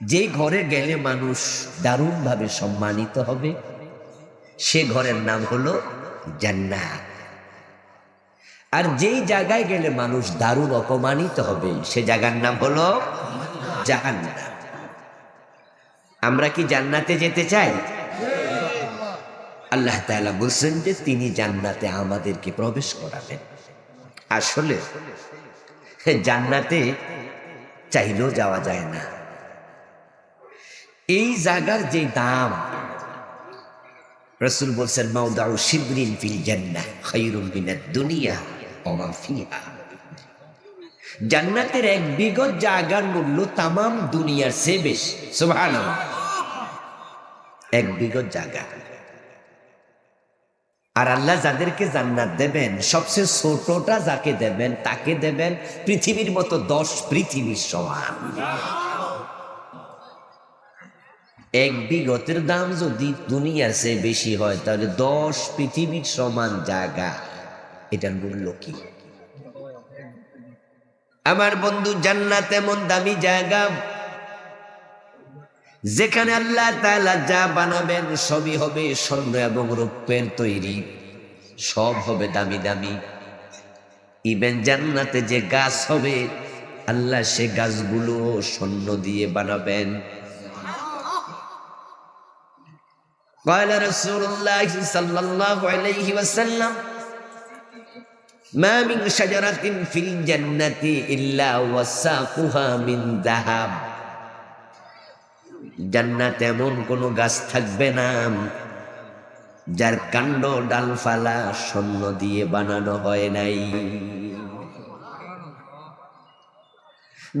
যে ঘরে গেলে মানুষ দারুণভাবে সম্মানিত হবে, সে ঘরের নাম হলো জান্নাত। আর যেই জায়গায় গেলে মানুষ দারুণ অপমানিত হবে, সে জায়গার নাম হলো জাহান্নাম। আমরা কি জান্নাতে যেতে চাই? আল্লাহ তাআলা বলছেন যে তিনি জান্নাতে আমাদেরকে প্রবেশ করাবেন। আসলে, জান্নাতে চাইলেও যাওয়া যায় না। এই জায়গার যে দাম, রসুল বলছেন, মাউদাউ শিবরিন ফিল জান্নাহ, খায়রুম মিনাদ দুনিয়া, ওয়া মা ফিহা। জান্নাতের এক বিগত জায়গার মূল্য তামাম দুনিয়ার চেয়ে বেশি, সুবহানাল্লাহ। এক বিগত জায়গা। আর আল্লাহ যাদেরকে জান্নাত দেবেন, সবচেয়ে ছোটটা যাকে দেবেন, তাকে দেবেন পৃথিবীর মতো দশ পৃথিবীর সমান। এক বিগতের দাম যদি দুনিয়ার চেয়ে বেশি হয়, তাহলে দশ পৃথিবীর সমান জায়গা। এটার মূল্য কি? আমার বন্ধু, জান্নাত এমন দামি জায়গা, যেখানে আল্লাহ তাআলা যা বানাবেন সবই হবে স্বর্ণ এবং রৌপ্যের তৈরি। সব হবে দামি দামি। ইভেন জান্নাতে যে গাছ হবে, আল্লাহ সে গাছগুলো স্বর্ণ দিয়ে বানাবেন। قال رسول الله صلى الله عليه وسلم ما من شجرة في الجنة إلا وساقها من ذهب জান্নাত এমন কোনো গাছ থাকবে না যার কাণ্ড ডালফালা স্বর্ণ দিয়ে বানানো হয় নাই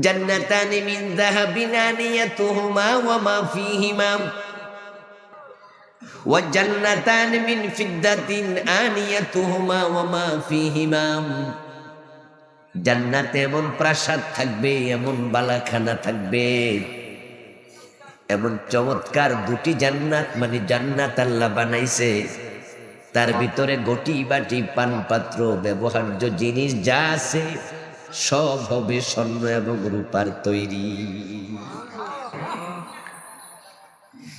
জান্নাতানি মিন যাহাবিন আনিয়াতুহুমা ওয়া মা ফীহিমা মিন ফিদ্দাতিন আনিয়াতুহুমা ওয়া মা ফীহিমা জান্নাতে এমন প্রাসাদ থাকবে, এমন বালাখানা থাকবে, এমন চমৎকার দুটি জান্নাত মানে জান্নাত আল্লাহ বানাইছে। তার ভিতরে গটি বাটি পান পাত্র ব্যবহার্য জিনিস যা আছে, সব হবে স্বর্ণ এবং রূপার তৈরি।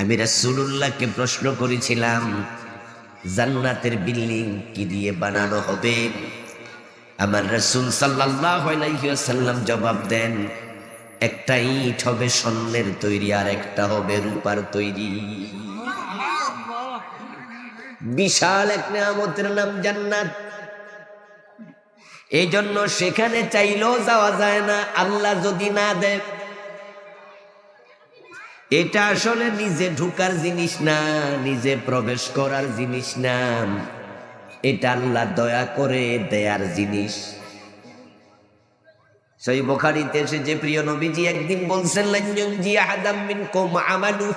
আমি রাসূলুল্লাহকে প্রশ্ন করেছিলাম, জান্নাতের বিল্ডিং কি দিয়ে বানানো হবে? আমার রাসূল ওয়াসাল্লাম জবাব দেন, একটা ইট হবে স্বর্ণের তৈরি আর একটা হবে রূপার তৈরি। বিশাল এক নেয়ামতের নাম জান্নাত। এই জন্য সেখানে চাইলেও যাওয়া যায় না, আল্লাহ যদি না দেয় এটা আসলে নিজে ঢুকার জিনিস না, নিজে প্রবেশ করার জিনিস না। এটা আল্লাহ দয়া করে দেয়ার জিনিস। সেই বোখারিতে এসে যে প্রিয় নবীজি একদিন বলছেন আমালু।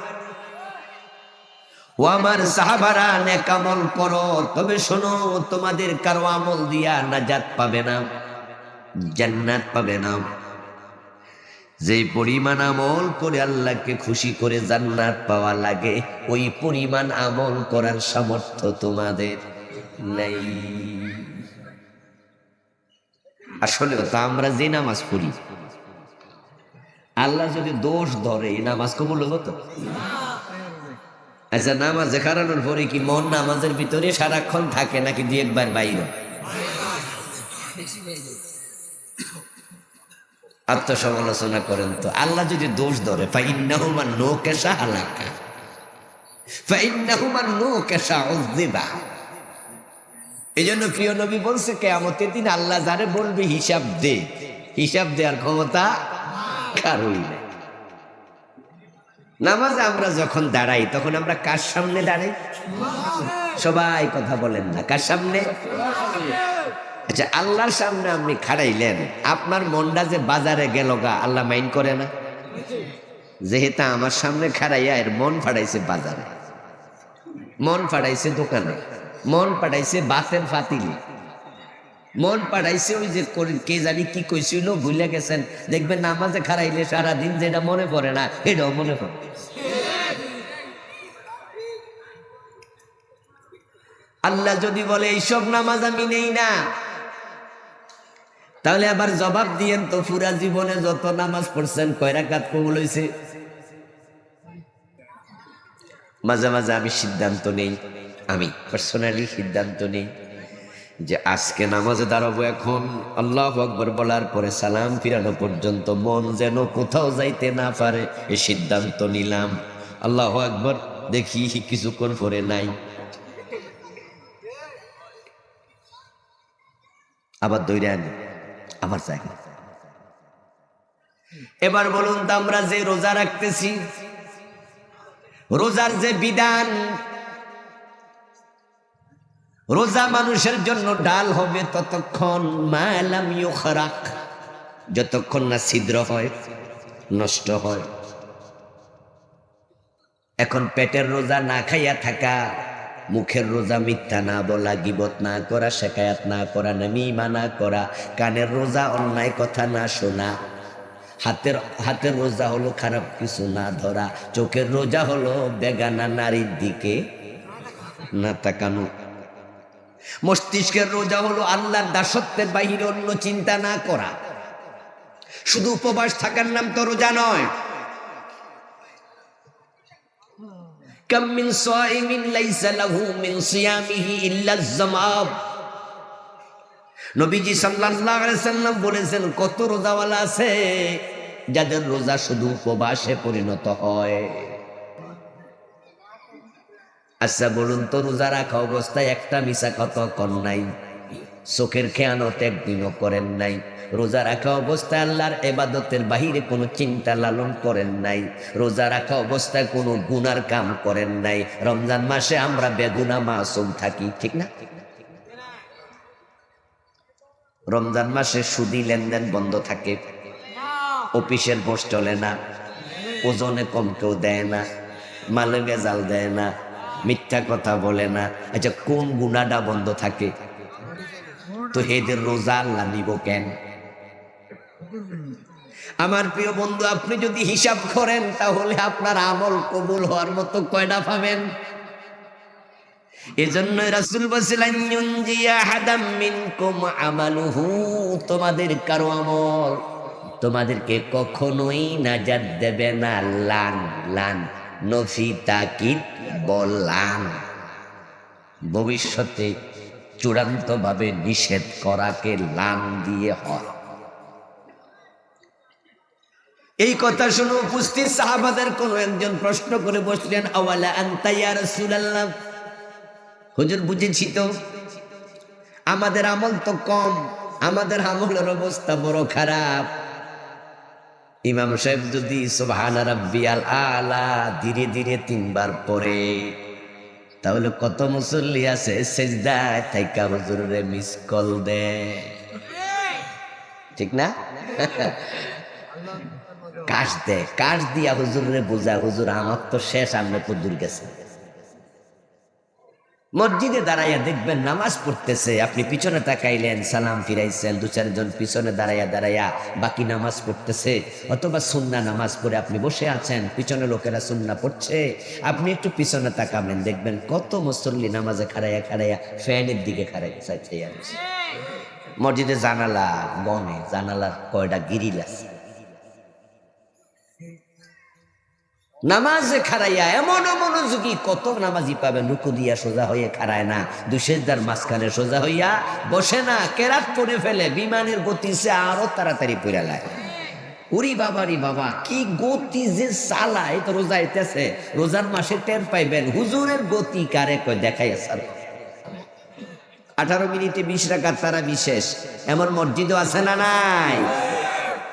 ও আমার সাহাবারা নেক আমল করো, তবে শোনো, তোমাদের কারও আমল দিয়া নাজাত পাবে না, জান্নাত পাবে না। যে পরিমাণ আমল করে আল্লাহকে খুশি করে জান্নাত পাওয়া লাগে, ওই পরিমাণ আমল করার সামর্থ্য তোমাদের নাই। আসলে তো আমরা যে নামাজ পড়ি, আল্লাহ যদি দোষ ধরে, এই নামাজ কবুল হতো আচ্ছা নামাজ খারানোর পরে কি মন নামাজের ভিতরে সারাক্ষণ থাকে নাকি দু একবার বাইরে? আত্মসমালোচনা করেন তো। আল্লাহ যদি দোষ ধরে, ফাইন্নাহুমা নো কেসা হালাকা ফাইন্নাহুমা নো কেসা উযিবা এই জন্য প্রিয় নবী বলছে, কেয়ামতের দিন আল্লাহ যারে বলবে, হিসাব দে। হিসাব দেওয়ার ক্ষমতা কারোই নেই। নামাজে আমরা যখন দাঁড়াই, তখন আমরা কার সামনে দাঁড়াই? সবাই কথা বলেন না। কার সামনে? আচ্ছা আল্লাহর সামনে আপনি খাড়াইলেন, আপনার মনটা যে বাজারে গেল গা, আল্লাহ মাইন করে না? যেহেতু আমার সামনে খাড়াইয়া এর মন ফাড়াইছে বাজারে, মন ফাড়াইছে দোকানে, মন পাঠাইছে বাতের ফাতিলে, মন পাঠাইছে ওই যে কে জানি কি কইছিল ভুলে গেছেন। দেখবেন নামাজে খারাইলে সারাদিন যেটা মনে পড়ে না এটাও মনে পড়ে। আল্লাহ যদি বলে, এইসব নামাজ আমি নেই না। তাহলে আবার জবাব দিয়েন তো, পুরা জীবনে যত নামাজ পড়ছেন কয় রাকাত কবুল হয়েছে মাঝে মাঝে আমি সিদ্ধান্ত নেই, আমি পার্সোনালি সিদ্ধান্ত নেই যে আজকে নামাজে দাঁড়াবো এখন। আল্লাহ আকবর বলার পরে সালাম ফিরানো পর্যন্ত মন যেন কোথাও যাইতে না পারে, এ সিদ্ধান্ত নিলাম। আল্লাহ আকবর, দেখি কিছুক্ষণ পরে নাই। আবার দৈরে আনি আবার যাই এবার বলুন তো আমরা যে রোজা রাখতেছি, রোজার যে বিধান, রোজা মানুষের জন্য ডাল হবে ততক্ষণ মালাম ইউখরাক, যতক্ষণ না ছিদ্র হয়, নষ্ট হয়। এখন পেটের রোজা না খাইয়া থাকা মুখের রোজা মিথ্যা না বলা, গিবত না করা, শেখায়াত না করা, নামিমা না করা, কানের রোজা অন্যায় কথা না শোনা। হাতের হাতের রোজা হলো খারাপ কিছু না ধরা, চোখের রোজা হলো বেগানা নারীর দিকে না তাকানো। মস্তিষ্কের রোজা হলো আল্লাহর দাসত্বের বাহিরে অন্য চিন্তা না করা। শুধু উপবাস থাকার নাম তো রোজা নয় كم من صائم ليس له من صيامه إلا الزمام নবীজি সাল্লাল্লাহু আলাইহি সাল্লাম বলেছেন কত রোজাওয়ালা আছে যাদের রোজা শুধু উপবাসে পরিণত হয় আচ্ছা বলুন তো রোজা রাখা অবস্থায় একটা মিশা কত কর নাই চোখের খেয়ানত একদিনও করেন নাই। রোজা রাখা অবস্থায় আল্লাহর এবাদতের বাহিরে কোনো চিন্তা লালন করেন নাই। রোজা রাখা অবস্থায় কোনো গুনার কাম করেন নাই। রমজান মাসে আমরা বেগুনা মাসুম থাকি, ঠিক না? রমজান মাসে সুদি লেনদেন বন্ধ থাকে। অফিসের বস চলে না। ওজনে কম কেউ দেয় না। মালে বেজাল দেয় না। মিথ্যা কথা বলে না। আচ্ছা কোন গুণাটা বন্ধ থাকে? তো এদের রোজা আল্লাহ নিব কেন? আমার প্রিয় বন্ধু, আপনি যদি হিসাব করেন, তাহলে আপনার আমল কবুল হওয়ার মতো কয়টা পাবেন? এজন্য রাসূল বলেছিলেন আমালুহু। তোমাদের কারও আমল তোমাদেরকে কখনোই নাজাত দেবে না। লান লান, নফি, তাকিদ, বলান। ভবিষ্যতে চূড়ান্তভাবে নিষেধ করাকে লান দিয়ে হয়। এই কথা শুনে উপস্থিত সাহাবাদের কোন একজন প্রশ্ন করে বসলেন, আওয়ালা আন্তাইয়া রাসূলুল্লাহ? হুজুর, বুঝেছি তো। আমাদের আমল তো কম, আমাদের আমলের অবস্থা বড় খারাপ। ইমাম সাহেব যদি সুবহান রাব্বিয়াল আলা ধীরে ধীরে তিনবার পড়ে তাহলে কত মুসল্লি আছে? সেজদায় থাইকা হুজুরে মিস কল দে। ঠিক না? কাশ দে, কাশ দিয়া হুজুরে বোঝা, হুজুর আমার তো শেষ আমরা তো দূর গেছে। মসজিদে দাঁড়াইয়া দেখবেন নামাজ পড়তেছে। আপনি পিছনে তাকাইলেন, সালাম ফিরাইছেন, দু চারজন পিছনে দাঁড়াইয়া দাঁড়াইয়া বাকি নামাজ পড়তেছে। অথবা সুন্না নামাজ পড়ে আপনি বসে আছেন, পিছনে লোকেরা সুন্না পড়ছে। আপনি একটু পিছনে তাকাবেন, দেখবেন কত মুসল্লি নামাজে খাড়াইয়া খাড়াইয়া ফ্যানের দিকে খাড়াই চাইছে মসজিদে জানালা বনে, জানালার কয়টা গিরিল আছে। নামাজে খারাইয়া এমন মনোযোগী কত নামাজি পাবে? নুকু দিয়া সোজা হয়ে খারায় না। দুশেজদার মাঝখানে সোজা হইয়া বসে না, কেরাত করে ফেলে, বিমানের গতি সে আরও তাড়াতাড়ি পড়ে লায়। উরি বাবারি বাবা, কি গতি যে চালায় তো রোজা আইতেছে। রোজার মাসে টের পাইবেন, হুজুরের গতি কারে কয়? দেখাই স্যার আঠারো মিনিটে বিশ রাখার তারা বিশেষ এমন মসজিদও আছে না নাই?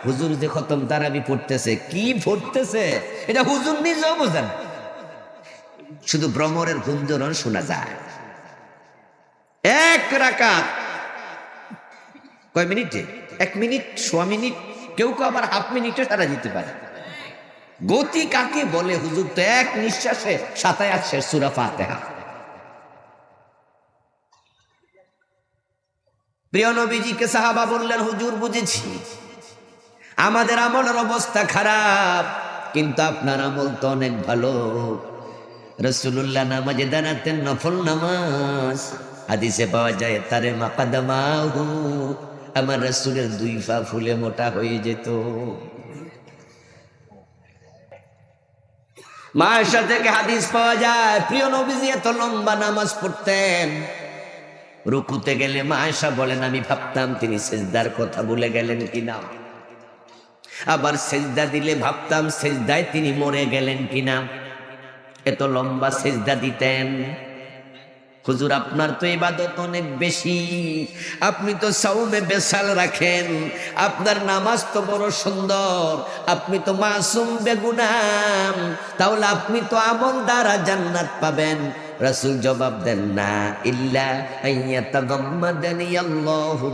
হুজুর যে খতম তারাবি পড়তেছে। কি পড়তেছে? এটা হুজুর নিজেও বোঝেন। শুধু ভ্রমরের গুঞ্জরণ শোনা যায়। এক রাকাত। কয় মিনিটে এক মিনিট, সোয়া মিনিট, কেউ কেউ আবার হাফ মিনিটে সারা দিতে পারে। গতি কাকে বলে হুজুর? তো এক নিঃশ্বাসে সাতায়াত শেষ সুরা ফাতেহা। প্রিয় নবীজিকে সাহাবা বললেন, হুজুর, বুঝেছি। আমাদের আমলের অবস্থা খারাপ, কিন্তু আপনার আমল তো অনেক ভালো। রসুল্লাহ নামাজে দাঁড়াতেন নফল নামাজ। হাদিসে পাওয়া যায়, তারে মাকাদামাহু, আমার রসুলের দুই পা ফুলে মোটা হয়ে যেত। মায়েশা থেকে হাদিস পাওয়া যায়, প্রিয় নবীজি এত লম্বা নামাজ পড়তেন। রুকুতে গেলে মায়েশা বলেন, আমি ভাবতাম তিনি সেজদার কথা ভুলে গেলেন কিনা? আবার সেজদা দিলে ভাবতাম সেজদায় তিনি মরে গেলেন কিনা? এত লম্বা সেজদা দিতেন। হুজুর, আপনার তো ইবাদত অনেক বেশি। আপনি তো সাউমে বেসাল রাখেন। আপনার নামাজ তো বড় সুন্দর। আপনি তো মাসুম বেগুনাম। তাহলে আপনি তো আমল দ্বারা জান্নাত পাবেন। রাসূল জবাব দেন, না, ইল্লা আল্লাহু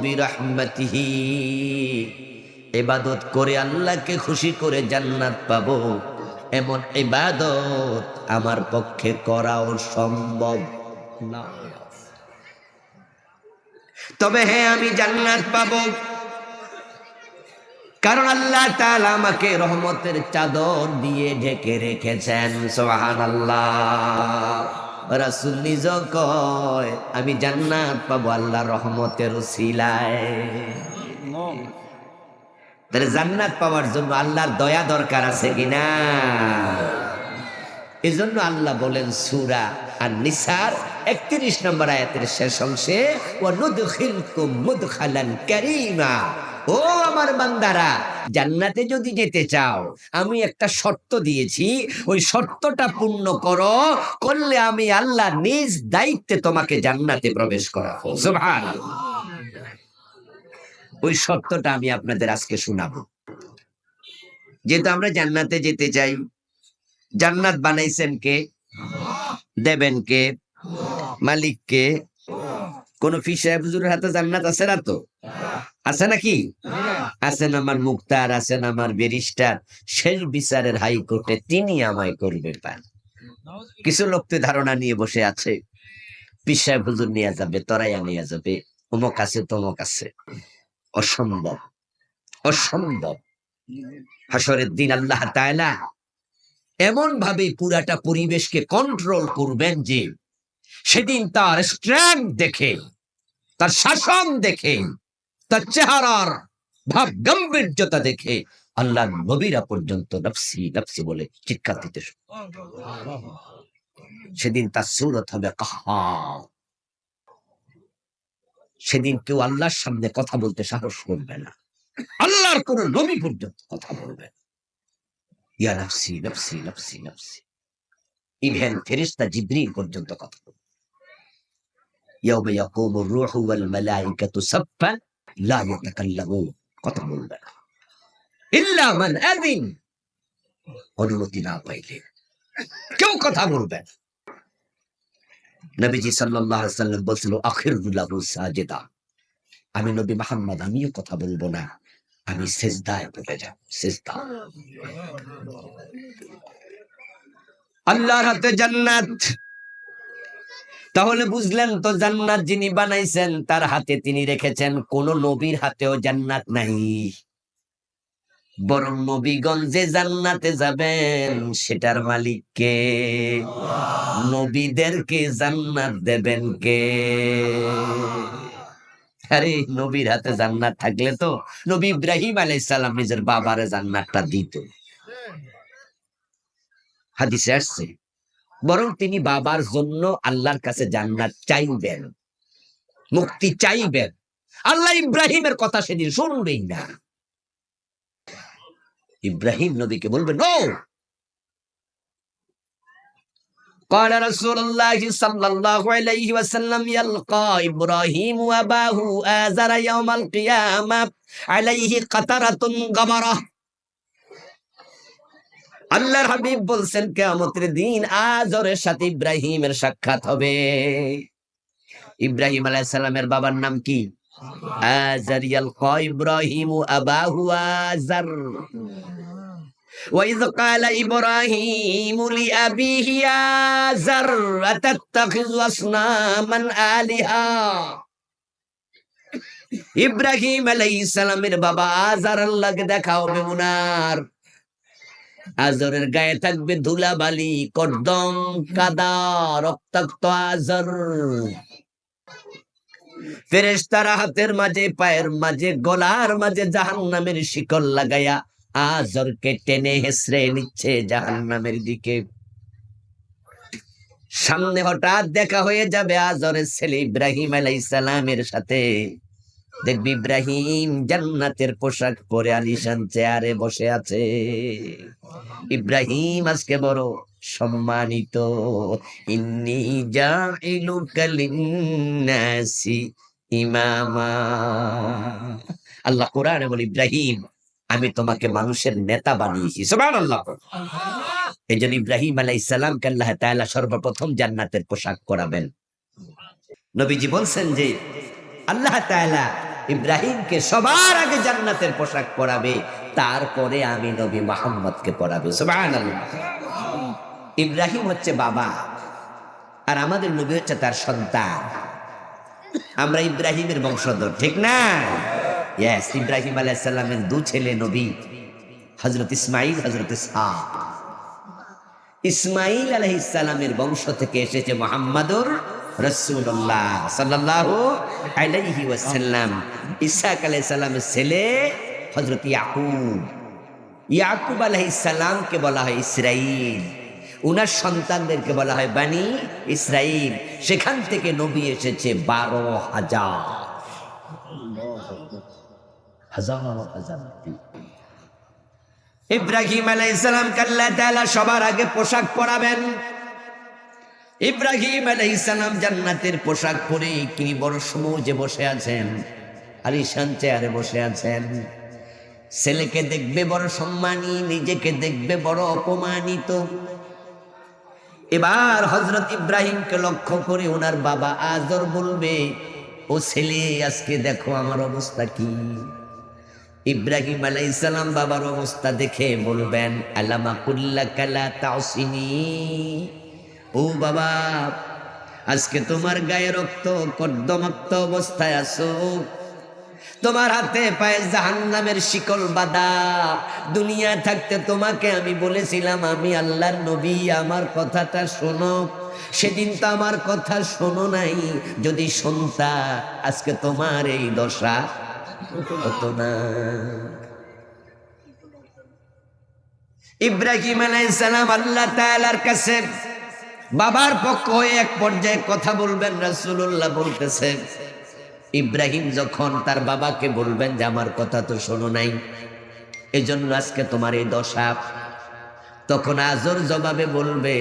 ইবাদত করে আল্লাহকে খুশি করে জান্নাত পাবো। এমন ইবাদত আমার পক্ষে করাও সম্ভব না তবে হ্যাঁ আমি জান্নাত পাবো। কারণ আল্লাহ তাআলা আমাকে রহমতের চাদর দিয়ে ঢেকে রেখেছেন। সোহান আল্লাহ রাসুল নিজ কয়, আমি জান্নাত পাবো আল্লাহ রহমতের সিলায় তাহলে জান্নাত পাওয়ার জন্য আল্লাহর দয়া দরকার আছে কিনা এজন্য আল্লাহ বলেন সুরা আর নিসার একত্রিশ নম্বর আয়াতের শেষ অংশে ও মুদখালান কারীমা। ও আমার বান্দারা, জান্নাতে যদি যেতে চাও, আমি একটা শর্ত দিয়েছি, ওই শর্তটা পূর্ণ করো, করলে আমি আল্লাহ নিজ দায়িত্বে তোমাকে জান্নাতে প্রবেশ করাবো। সুবহানাল্লাহ। ওই সত্যটা আমি আপনাদের আজকে শোনাবো। যেহেতু আমরা জান্নাতে যেতে চাই, জান্নাত বানাইছেন কে? দেবেন কে? মালিক কে? কোন ফি হাতে জান্নাত আছে না তো? আছে নাকি? আছেন আমার মুক্তার আছেন আমার ব্যারিস্টার। শেষ বিচারের হাইকোর্টে তিনি আমায় করবে পান। কিছু লোক তো ধারণা নিয়ে বসে আছে। সাহেব হুজুর নিয়ে যাবে, তরাইয়া নিয়ে যাবে। অমুক আছে, তমক আছে। অসম্ভব অসম্ভব। হাসরের দিন আল্লাহ তাআলা এমন ভাবে পুরাটা পরিবেশকে কন্ট্রোল করবেন যে সেদিন তার স্ট্রেংথ দেখে, তার শাসন দেখে, তার চেহারার ভাব গাম্ভীর্যতা দেখে আল্লাহ নবীরা পর্যন্ত নফসি নফসি বলে চিৎকার দিতে সেদিন তার সুরত হবে কাহা সেদিন কেউ আল্লাহর সামনে কথা বলতে সাহস করবে না আল্লাহর কোন নবী পর্যন্ত কথা বলবে না ইয়া নফসি নফসি নফসি নফসি ইভেন ফেরিস্তা জিব্রিল পর্যন্ত কথা বলবে يوم يقوم الروح والملائكة صفا لا يتكلمون কথা বলবে না ইল্লা মান আযিন অনুমতি না পাইলে কেউ কথা বলবে না নবীজি সাল্লাম বলছিল আখিরুল্লাহু সাজিদা। আমি নবী মুহাম্মদ, আমিও কথা বলব না। আমি সেজদায় পড়ে যাব, সেজদা। আল্লাহর হাতে জান্নাত। তাহলে বুঝলেন তো, জান্নাত যিনি বানাইছেন, তার হাতে তিনি রেখেছেন, কোন নবীর হাতেও জান্নাত নাই। বরং নবীগঞ্জে জান্নাতে যাবেন, সেটার মালিক কে নবীদেরকে জান্নাত দেবেন কে? আরে, নবীর হাতে জান্নাত থাকলে তো নবী ইব্রাহিম আলাইহিস সালাম নিজের বাবারে জান্নাতটা দিত। হাদিসে আসছে, বরং তিনি বাবার জন্য আল্লাহর কাছে জান্নাত চাইবেন, মুক্তি চাইবেন। আল্লাহ ইব্রাহিমের কথা সেদিন শুনবেই না। ইব্রাহিম নবীকে বলবেন নো قال رسول الله صلى الله عليه وسلم يلقى إبراهيم أباه آزر يوم القيامة عليه قطرة غبرة আল্লাহর হাবিব বলছেন কেয়ামতের দিন আজরের সাথে ইব্রাহিমের সাক্ষাৎ হবে ইব্রাহিম আলাইহিস সালামের বাবার নাম কি আজার ইয়ালকা ইব্রাহিম আবাহু আজার وإذ قال إبراهيم لأبيه آزر أتتخذ أصناما آلهة ইব্রাহিম আলাইহিস সালামের বাবা আজার আল্লাহকে দেখা হবে উনার আজরের গায়ে থাকবে ধুলাবালি কর্দম কাদা রক্তাক্ত আজর ফেরেশতারা হাতের মাঝে, পায়ের মাঝে, গলার মাঝে জাহান্নামের শিকল লাগায়া আজরকে টেনে হেসড়ে নিচ্ছে জাহান্নামের দিকে। সামনে হঠাৎ দেখা হয়ে যাবে আজরের ছেলে ইব্রাহিম আলাইহিস সালামের সাথে। দেখবি ইব্রাহিম জান্নাতের পোশাক পরে আলিশান চেয়ারে বসে আছে। ইব্রাহিম আজকে বড় সম্মানিত। ইন্নি জাইলুকা লিন্নাসি ইমামা। আল্লাহ কোরআনে বলে, ইব্রাহিম, আমি তোমাকে মানুষের নেতা বানিয়েছি। সুবহানাল্লাহ। এই জন্য ইব্রাহিম আলাইহিস সালামকে আল্লাহ তাআলা সর্বপ্রথম জান্নাতের পোশাক পরাবেন। নবীজি বলছেন যে, আল্লাহ তাআলা ইব্রাহিমকে সবার আগে জান্নাতের পোশাক পরাবে, তারপরে আমি নবী মোহাম্মদকে পরাবে। সুবহানাল্লাহ। ইব্রাহিম হচ্ছে বাবা, আর আমাদের নবী হচ্ছে তার সন্তান। আমরা ইব্রাহিমের বংশধর, ঠিক না? ইয়েস ইব্রাহিম আলাইহিস সালামের দু ছেলে নবী, হযরত ইসমাঈল, হযরত ইসহাক। ইসমাইল আলাইহিস সালামের বংশ থেকে এসেছে মোহাম্মদুর রসুল্লাহ সাল্লাল্লাহু আলাইহি ওয়াসাল্লাম। ইসাক আলাইহিস সালামের ছেলে হযরত ইয়াকুব। ইয়াকুব আলাইহিস সালামকে বলা হয় ইসরাইল উনার সন্তানদেরকে বলা হয় বানি ইসরাইল। সেখান থেকে নবী এসেছে বারো হাজার। ইব্রাহিম আলাইসালাম কাল্লা তাআলা সবার আগে পোশাক পরাবেন। ইব্রাহিম আলাইসালাম জান্নাতের পোশাক পরে কি বড় সমুজে বসে আছেন, আলিশান চেয়ারে বসে আছেন। ছেলেকে দেখবে বড় সম্মানী, নিজেকে দেখবে বড় অপমানিত। এবার হজরত ইব্রাহিমকে লক্ষ্য করে ওনার বাবা আজর বলবে, ও ছেলে, আজকে দেখো আমার অবস্থা কি? ইব্রাহিম আলাইসালাম বাবার অবস্থা দেখে বলবেন, আলামা কুল্লা কালা তাওসিনি ও বাবা, আজকে তোমার গায়ে রক্ত, কর্দমাক্ত অবস্থায় আছো? তোমার হাতে পায়ে জাহান্নামের শিকল বাদা দুনিয়া থাকতে তোমাকে আমি বলেছিলাম, আমি আল্লাহর নবী, আমার কথাটা শোনো। সেদিন তো আমার কথা শোনো নাই। যদি শুনতা, আজকে তোমার এই দশা হতো না। ইব্রাহিম আলাইসালাম আল্লাহ তাআলার কাছে বাবার পক্ষ হয়ে এক পর্যায়ে কথা বলবেন, রাসূলুল্লাহ বলতেছে ইব্রাহিম যখন তার বাবাকে বলবেন যে, আমার কথা তো শোনো নাই, এজন্য আজকে তোমার এই দশা। তখন আজর জবাবে বলবে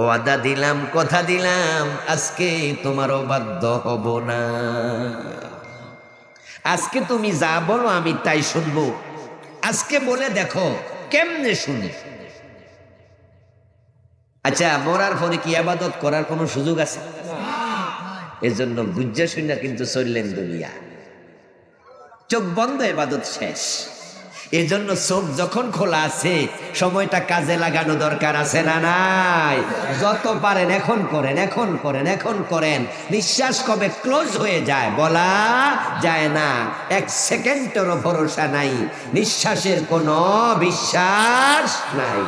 ওয়াদা দিলাম, কথা দিলাম, আজকে তোমার বাধ্য হব না। আজকে তুমি যা বলো আমি তাই শুনব। আজকে বলে দেখো, কেমনে শুনি? আচ্ছা মরার পরে কি আবাদত করার কোনো সুযোগ আছে? এজন্য বুঝে শুনে কিন্তু চললেন দুনিয়া। চোখ বন্ধ, এবাদত শেষ। এজন্য চোখ যখন খোলা আছে, সময়টা কাজে লাগানো দরকার আছে না নাই? যত পারেন এখন করেন এখন করেন এখন করেন। নিঃশ্বাস কবে ক্লোজ হয়ে যায় বলা যায় না। এক সেকেন্ডেরও ভরসা নাই, নিঃশ্বাসের কোনো বিশ্বাস নাই।